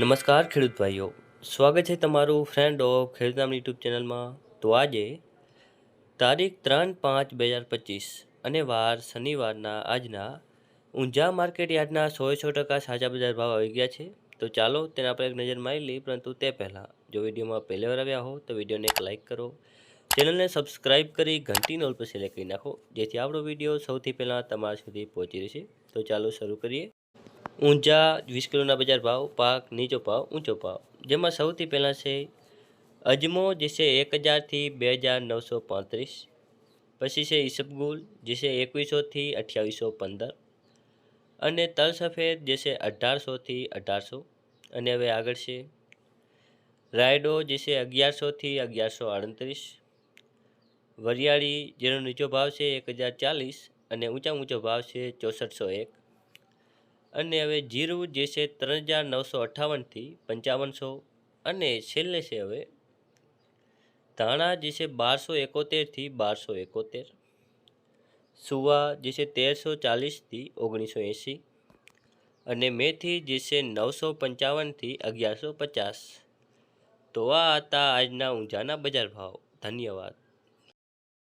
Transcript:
નમસ્કાર ખેડૂત ભાઈઓ, સ્વાગત છે તમારું ફ્રેન્ડ ઓફ ખેડૂત યુટ્યુબ ચેનલમાં. તો આજે તારીખ ત્રણ પાંચ બે હજાર પચીસ અને વાર શનિવારના આજના ઊંઝા માર્કેટ યાર્ડના સો સો ટકા સાચા બજાર ભાવ આવી ગયા છે. તો ચાલો તેના પર એક નજર મારી લઈએ, પરંતુ તે પહેલાં, જો વિડીયોમાં પહેલી વાર આવ્યા હો, તો વિડીયોને એક લાઇક કરો. ચેનલને સબસ્ક્રાઇબ કરી ઘંટીનો ઓલ પર સિલેક્ટ કરી નાખો, જેથી આપણો વીડિયો સૌથી પહેલાં તમારા સુધી પહોંચી રહેશે તો ચાલો શરૂ કરીએ. ઊંઝા, વીસ કિલોના બજાર ભાવ, પાક, નીચો ભાવ, ઊંચો ભાવ. જેમાં સૌથી પહેલાં છે અજમો, જે છે એક હજારથી બે હજાર નવસો પાંત્રીસ. પછી છે ઈસબગુલ, જે છે એકવીસોથી અઠ્યાવીસો પંદર. અને તલ સફેદ, જે છે અઢારસોથી અઢારસો. અને હવે આગળ છે રાયડો, જે છે અગિયારસોથી અગિયારસો આડત્રીસ. વરિયાળી, જેનો નીચો ભાવ છે એક હજાર ચાલીસ અને ઊંચા ઊંચો ભાવ છે ચોસઠસો એક. અને હવે જીરું જે છે ત્રણ હજાર નવસો અઠ્ઠાવનથી પંચાવનસો અને છેલ્લે છે હવે ધાણા જે છે બારસો એકોતેરથી બારસો એકોતેર, સુવા જે છે તેરસો ચાલીસથી ઓગણીસો એંસી અને મેથી જે છે નવસો પંચાવનથી અગિયારસો પચાસ. તો આ હતા આજના ઊંઝાના બજાર ભાવ. ધન્યવાદ.